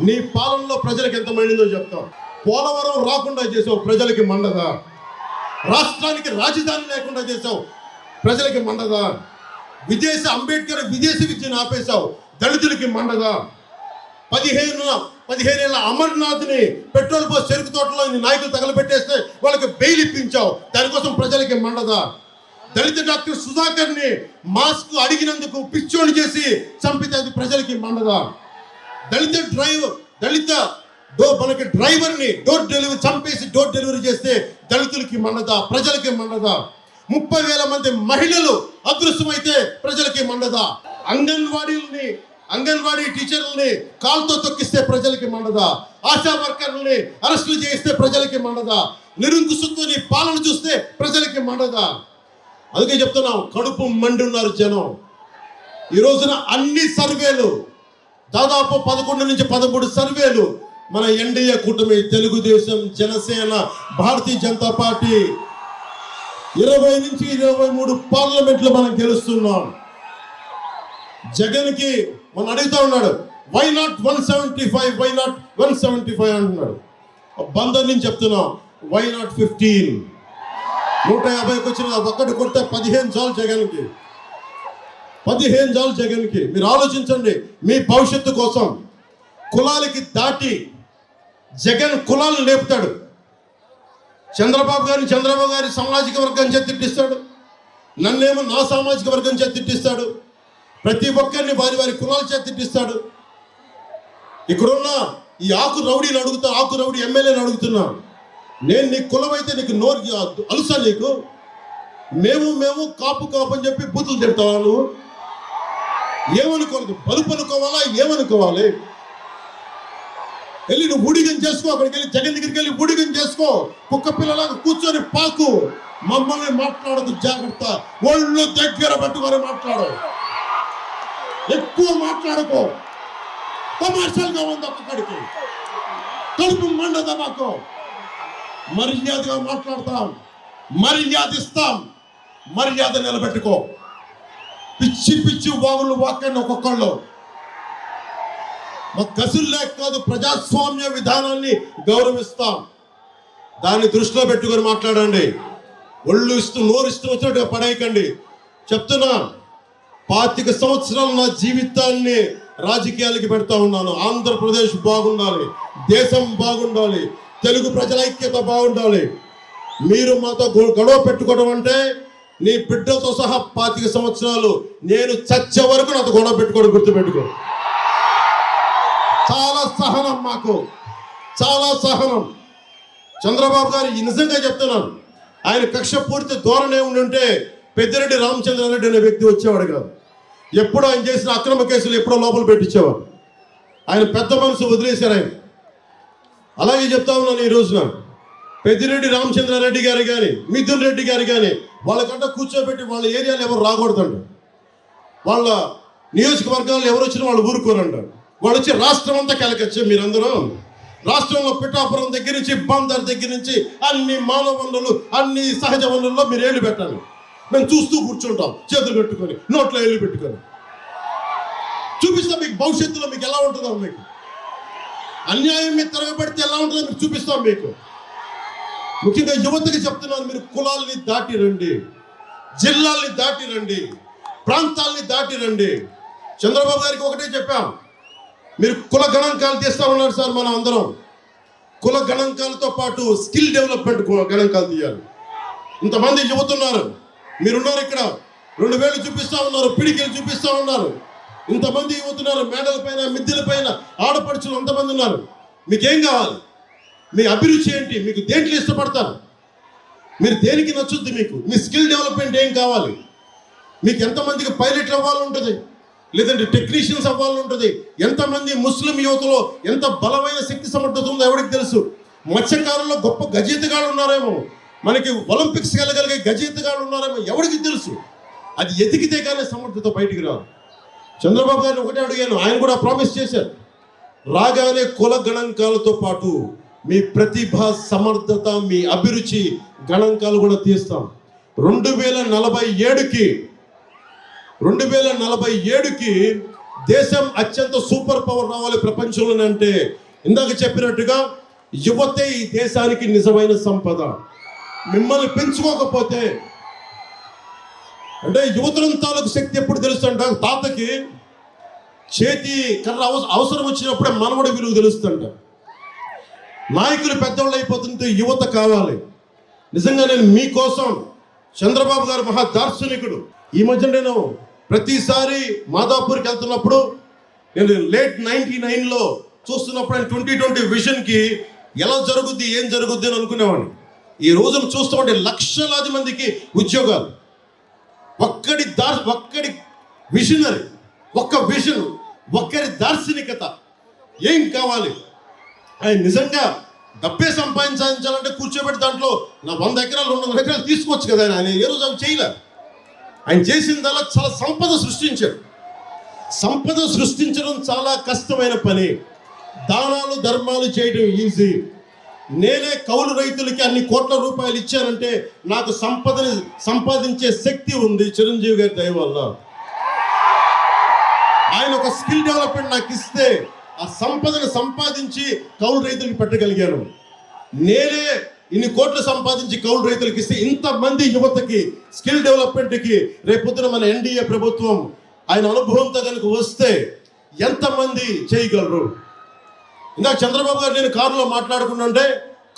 నీ పాలనలో ప్రజలకు ఎంత మండిందో చెప్తాం. పోలవరం రాకుండా చేసావు ప్రజలకి మండదా? రాష్ట్రానికి రాజధాని లేకుండా చేసావు ప్రజలకి మండదా? విదేశ అంబేద్కర్ విదేశీ విద్యను ఆపేశావు దళితులకి మండదా? పదిహేను పదిహేనేళ్ళ అమర్నాథ్ని పెట్రోల్ పోస్ట్ చెరుకు తోటలో నాయకులు తగలబెట్టేస్తే వాళ్ళకి బెయిల్ ఇప్పించావు. దానికోసం ప్రజలకి మండదా? దళిత డాక్టర్ సుధాకర్ని మాస్క్ అడిగినందుకు పిచ్చోని చేసి చంపితే అది ప్రజలకి మండదా? దళిత డ్రైవర్ దళిత డో మనకి డ్రైవర్ని డోర్ డెలివరీ చంపేసి డోర్ డెలివరీ చేస్తే దళితులకి మండదా ప్రజలకి మండదా ముప్పై వేల మంది మహిళలు అదృశ్యమైతే ప్రజలకి మండదా అంగన్వాడీలని అంగన్వాడీ టీచర్లని కాల్తో తొక్కిస్తే ప్రజలకి మండదా ఆశా వర్కర్లని అరెస్టులు చేయిస్తే ప్రజలకి మండదా నిరుంకుశత్వం పాలన చూస్తే ప్రజలకి మండదా అందుకే చెప్తున్నాం కడుపు మండి ఉన్నారు జనం. ఈ రోజున అన్ని సర్వేలు దాదాపు పదకొండు నుంచి పదమూడు సర్వేలు మన ఎన్డీఏ కూటమి తెలుగుదేశం జనసేన భారతీయ జనతా పార్టీ. ఇరవై నుంచి ఇరవై మూడు పార్లమెంట్లు మనం గెలుస్తున్నాం. జగన్కి మనం అడుగుతా ఉన్నాడు why not one seventy five why not one seventy five అంటున్నాడు. బందర్ నుంచి చెప్తున్నాం వై నాట్ ఫిఫ్టీన్ నూట యాభైకి వచ్చిన ఒక్కటి కొడితే పదిహేను చాలు జగన్కి. పదిహేను చాలు జగన్కి. మీరు ఆలోచించండి మీ భవిష్యత్తు కోసం కులాలకి దాటి జగన్ కులాలను లేపుతాడు. చంద్రబాబు గారిని చంద్రబాబు గారి సామాజిక వర్గం చేత తిట్టిస్తాడు. నన్నేమో నా సామాజిక వర్గం చేతి తిట్టిస్తాడు. ప్రతి ఒక్కరిని వారి వారి కులాల చేత తిట్టిస్తాడు. ఇక్కడున్న ఈ ఆకు రౌడీని అడుగుతా ఆకు రౌడీ ఎమ్మెల్యేని అడుగుతున్నా నేను నీ కులం అయితే నీకు నోరు అలుసా నీకు? మేము మేము కాపు కాపు అని చెప్పి బూతులు తిడతావా నువ్వు ఏమనుకోలేదు బలుపు అనుకోవాలా ఏమనుకోవాలి? వెళ్ళి నువ్వు ఊడిగం చేసుకో అక్కడికి వెళ్ళి జగన్ దగ్గరికి వెళ్ళి ఊడిగం చేసుకో. కుక్క పిల్లలాగా కూర్చొని పాకు. మమ్మల్ని మాట్లాడదు జాగ్రత్త. ఒళ్ళు దగ్గర పెట్టుకొని మాట్లాడు. ఎక్కువ మాట్లాడుకో. కమర్షియల్గా ఉంది ఒక్కొక్కడికి. కడుపు మండదా మాకు. మర్యాదగా మాట్లాడతాం. మర్యాద ఇస్తాం మర్యాద నిలబెట్టుకో. పిచ్చి పిచ్చి వాగులు వాకండి ఒక్కొక్కళ్ళు. మా కసిల్లే లేక కాదు ప్రజాస్వామ్య విధానాన్ని గౌరవిస్తాం. దాన్ని దృష్టిలో పెట్టుకొని మాట్లాడండి. ఒళ్ళు ఇస్తూ నోరు ఇస్తూ వచ్చినట్టుగా పడేయకండి. చెప్తున్నా పాతిక సంవత్సరాలు నా జీవితాన్ని రాజకీయాలకి పెడతా ఉన్నాను. ఆంధ్రప్రదేశ్ బాగుండాలి దేశం బాగుండాలి తెలుగు ప్రజల ఐక్యత బాగుండాలి. మీరు మాతో గొడవ పెట్టుకోవడం అంటే నీ బిడ్డతో సహా పాతిక సంవత్సరాలు నేను చచ్చే వరకు నాతో గొడవ పెట్టుకోవడం గుర్తుపెట్టుకో. చాలా సహనం మాకు. చాలా సహనం. చంద్రబాబు గారు నిజంగా చెప్తున్నాను. ఆయన కక్ష పూర్తి ధోరణి ఉండి ఉంటే పెద్దిరెడ్డి రామచంద్రారెడ్డి అనే వ్యక్తి వచ్చేవాడు కాదు. ఎప్పుడు ఆయన చేసిన అక్రమ కేసులు ఎప్పుడో లోపల పెట్టించేవాడు. ఆయన పెద్ద మనసు వదిలేశారు ఆయన. అలాగే చెప్తా ఉన్నాను ఈ రోజున. పెద్దిరెడ్డి రామచంద్రారెడ్డి గారు కానీ మిథున్ రెడ్డి గారు కానీ వాళ్ళకంటే కూర్చోబెట్టి వాళ్ళ ఏరియాలో ఎవరు రాకూడదండి వాళ్ళ నియోజకవర్గాల్లో ఎవరు వచ్చినా వాళ్ళు ఊరుకోరండి వాళ్ళు వచ్చి రాష్ట్రం అంతా కలకచ్చు మీరందరూ. రాష్ట్రంలో పిఠాపురం దగ్గర నుంచి బందర్ దగ్గర నుంచి అన్ని మానవ వనరులు అన్ని సహజ వనరుల్లో మీరు ఏళ్ళు పెట్టాలి మేము చూస్తూ కూర్చుంటాం చేతులు పెట్టుకొని నోట్లో ఏళ్ళు పెట్టుకొని. చూపిస్తాం మీకు భవిష్యత్తులో మీకు ఎలా ఉంటుందో మీకు. అన్యాయం మీద తిరగబడితే ఎలా ఉంటుందో మీకు చూపిస్తాం మీకు. ముఖ్యంగా యువతకి చెప్తున్నాను మీరు కులాల్ని దాటి రండి జిల్లాల్ని దాటి రండి ప్రాంతాల్ని దాటి రండి. చంద్రబాబు గారికి ఒకటే చెప్పాం మీరు కుల గణాంకాలు తీస్తా ఉన్నారు సార్ మనం అందరం. కుల గణాంకాలతో పాటు స్కిల్ డెవలప్మెంట్ గణాంకాలు తీయాలి. ఇంతమంది యువతున్నారు మీరున్నారు ఇక్కడ రెండు వేలు చూపిస్తా ఉన్నారు పిడికిలు చూపిస్తా ఉన్నారు. ఇంతమంది యువతున్నారు మేడల పైన మిద్దెల పైన ఆడపడుచులు అంతమంది ఉన్నారు? మీకేం కావాలి? మీ అభిరుచి ఏంటి? మీకు దేంట్లో ఇష్టపడతారు? మీరు దేనికి నచ్చుద్ది మీకు? మీ స్కిల్ డెవలప్మెంట్ ఏం కావాలి? మీకు ఎంతమందికి పైలట్లు అవ్వాలని ఉంటుంది లేదంటే టెక్నీషియన్స్ అవ్వాలని ఉంటుంది ఎంతమంది ముస్లిం యువతలో ఎంత బలమైన శక్తి సమర్థత ఉందో ఎవరికి తెలుసు? మత్స్యకారుల్లో గొప్ప గజేతగాళ్ళు ఉన్నారేమో. మనకి ఒలింపిక్స్ వెళ్ళగలిగే గజేతగాళ్ళు ఉన్నారేమో ఎవరికి తెలుసు? అది ఎతికితే కానీ సమర్థత బయటికి రాదు. చంద్రబాబు గారిని ఒకటే అడిగాను ఆయన కూడా ప్రామిస్ చేశారు. రాగానే కుల గణాంకాలతో పాటు మీ ప్రతిభ సమర్థత మీ అభిరుచి గణాంకాలు కూడా తీస్తాం. రెండు వేల నలభై ఏడుకి రెండు వేల నలభై ఏడుకి దేశం అత్యంత సూపర్ పవర్ రావాలి ప్రపంచంలోనే అంటే ఇందాక చెప్పినట్టుగా యువతే ఈ దేశానికి నిజమైన సంపద. మిమ్మల్ని పెంచుకోకపోతే అంటే యువతరం తాలూకు శక్తి ఎప్పుడు తెలుస్తుంట తాతకి చేతి కర్ర అవసరం వచ్చినప్పుడే మనవడి విలువ తెలుస్తుంట నాయకులు పెద్దవాళ్ళు అయిపోతుంటే యువత కావాలి. నిజంగా నేను మీకోసం చంద్రబాబు గారు మహా దార్శనికుడు. ఈ మధ్య నేను ప్రతిసారి మాదాపూర్కి వెళ్తున్నప్పుడు నేను లేట్ నైన్టీ నైన్లో చూస్తున్నప్పుడు ఆయన ట్వంటీ ట్వంటీ విజన్కి ఎలా జరుగుద్ది ఏం జరుగుద్ది అని అనుకునేవాడిని. ఈ రోజున చూస్తామంటే లక్షలాది మందికి ఉద్యోగాలు. ఒక్కడి దార్ ఒక్కడి విషనరీ ఒక్క విజన్ ఒక్కరి దార్శనికత. ఏం కావాలి? ఆయన నిజంగా డబ్బే సంపాదించాలంటే కూర్చోబెట్టి దాంట్లో నా వంద ఎకరాలు రెండు వందల ఎకరాలు తీసుకోవచ్చు కదా ఆయన. ఏ రోజు అవి చేయలేదు ఆయన చేసిన చేసిందల్లా చాలా సంపద సృష్టించాడు సంపద సృష్టించడం చాలా కష్టమైన పని. దానాలు ధర్మాలు చేయడం ఈజీ నేనే కౌలు రైతులకి అన్ని కోట్ల రూపాయలు ఇచ్చానంటే నాకు సంపదని సంపాదించే శక్తి ఉంది. చిరంజీవి గారి దయ వల్ల. ఆయన ఒక స్కిల్ డెవలప్మెంట్ నాకు ఇస్తే ఆ సంపదను సంపాదించి కౌలు రైతులకు పెట్టగలిగాను. నేనే ఇన్ని కోట్లు సంపాదించి కౌలు రైతులకు ఇస్తే ఇంతమంది యువతకి స్కిల్ డెవలప్మెంట్కి రేపొద్దున మన ఎన్డీఏ ప్రభుత్వం ఆయన అనుభవంతో కనుక వస్తే ఎంతమంది చేయగలరు? ఇందాక చంద్రబాబు గారు నేను కారులో మాట్లాడుకుంటుంటే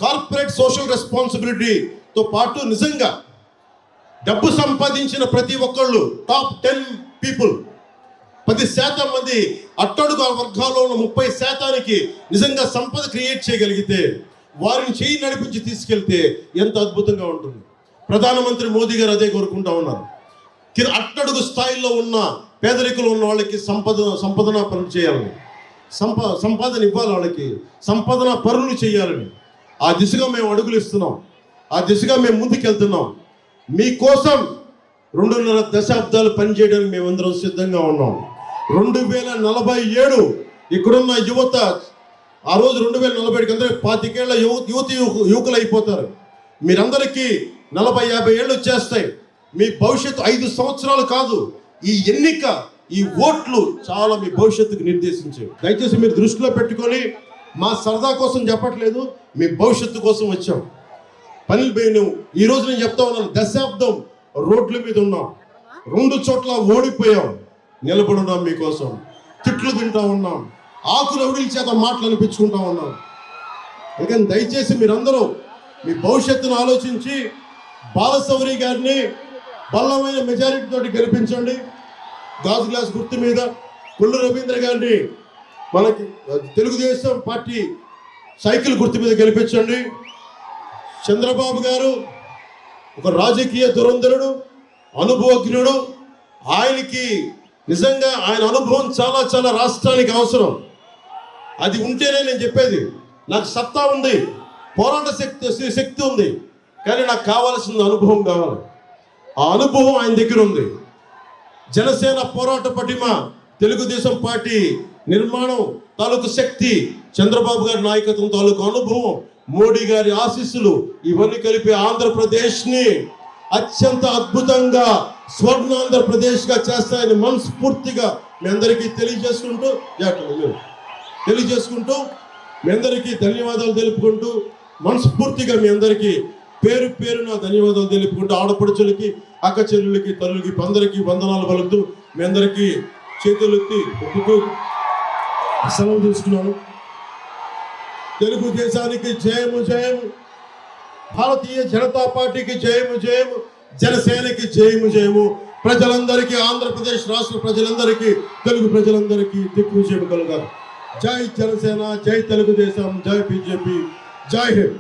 కార్పొరేట్ సోషల్ రెస్పాన్సిబిలిటీతో పాటు నిజంగా డబ్బు సంపాదించిన ప్రతి ఒక్కళ్ళు టాప్ టెన్ పీపుల్. పది శాతం మంది అట్టడుగు వర్గాల్లో ఉన్న ముప్పై శాతానికి నిజంగా సంపద క్రియేట్ చేయగలిగితే వారిని చేయి నడిపించి తీసుకెళ్తే ఎంత అద్భుతంగా ఉంటుంది. ప్రధానమంత్రి మోదీ గారు అదే కోరుకుంటా ఉన్నారు. అట్టడుగు స్థాయిలో ఉన్న పేదరికలు ఉన్న వాళ్ళకి సంపద సంపదన పనులు చేయాలని సంప సంపాదన ఇవ్వాలి వాళ్ళకి సంపాదన పనులు చేయాలని. ఆ దిశగా మేము అడుగులు ఇస్తున్నాం ఆ దిశగా మేము ముందుకెళ్తున్నాం. మీకోసం రెండున్నర దశాబ్దాలు పనిచేయడానికి మేమందరం సిద్ధంగా ఉన్నాం. రెండు వేల నలభై ఏడు ఇక్కడున్న యువత ఆ రోజు రెండు వేల నలభై ఏడుకి అందరూ పాతికేళ్ళ యువ యువతి యువకు- యువకులు అయిపోతారు మీరందరికీ నలభై యాభై ఏళ్ళు వచ్చేస్తాయి. మీ భవిష్యత్తు ఐదు సంవత్సరాలు కాదు ఈ ఎన్నిక ఈ ఓట్లు చాలా మీ భవిష్యత్తుకు నిర్దేశించేవి. దయచేసి మీరు దృష్టిలో పెట్టుకొని మా సరదా కోసం చెప్పట్లేదు మీ భవిష్యత్తు కోసం వచ్చాం. పనులు పోయిన ఈ రోజు నేను చెప్తా ఉన్నాను దశాబ్దం రోడ్ల మీద ఉన్నాం. రెండు చోట్ల ఓడిపోయాం. నిలబడి ఉన్నాం మీకోసం. తిట్లు తింటా ఉన్నాం. ఆకులు ఎవడిల చేత మాటలు అనిపించుకుంటా ఉన్నాం. అందుకని దయచేసి మీరందరూ మీ భవిష్యత్తును ఆలోచించి బాలసౌరి గారిని బలమైన మెజారిటీ తోటి గెలిపించండి. గాజు గ్లాస్ గుర్తు మీద కుళ్ళు రవీంద్ర గారిని మనకి తెలుగుదేశం పార్టీ సైకిల్ గుర్తు మీద గెలిపించండి. చంద్రబాబు గారు ఒక రాజకీయ దురంధరుడు అనుభవజ్ఞుడు ఆయనకి నిజంగా ఆయన అనుభవం చాలా చాలా రాష్ట్రానికి అవసరం. అది ఉంటేనే నేను చెప్పేది. నాకు సత్తా ఉంది. పోరాట శక్తి శక్తి ఉంది. కానీ నాకు కావాల్సిన అనుభవం కావాలి. ఆ అనుభవం ఆయన దగ్గర ఉంది. జనసేన పోరాట పటిమ తెలుగుదేశం పార్టీ నిర్మాణం తాలూకు శక్తి చంద్రబాబు గారి నాయకత్వం తాలూకు అనుభవం మోడీ గారి ఆశీస్సులు ఇవన్నీ కలిపి ఆంధ్రప్రదేశ్ని అత్యంత అద్భుతంగా స్వర్ణాంధ్రప్రదేశ్గా చేస్తాయని మనస్ఫూర్తిగా మీ అందరికీ తెలియజేసుకుంటూ తెలియజేసుకుంటూ మీ అందరికీ ధన్యవాదాలు తెలుపుకుంటూ మనస్ఫూర్తిగా మీ అందరికీ పేరు పేరున ధన్యవాదాలు తెలుపుకుంటూ ఆడపడుచులకి అక్క చెల్లెలకి తల్లులకి అందరికీ వందనాలు పలుకుతూ మీ అందరికీ చేతులెత్తి ఒప్పుతూ సెలవు తీసుకున్నాను. తెలుగుదేశానికి జయము జయము. భారతీయ జనతా పార్టీకి జయము జయము. జనసేనకి జయము జయము. ప్రజలందరికీ ఆంధ్రప్రదేశ్ రాష్ట్ర ప్రజలందరికీ తెలుగు ప్రజలందరికీ దిక్కు జయము కలుగారు జై జనసేన జై తెలుగుదేశం జై బీజేపీ. జై హింద్.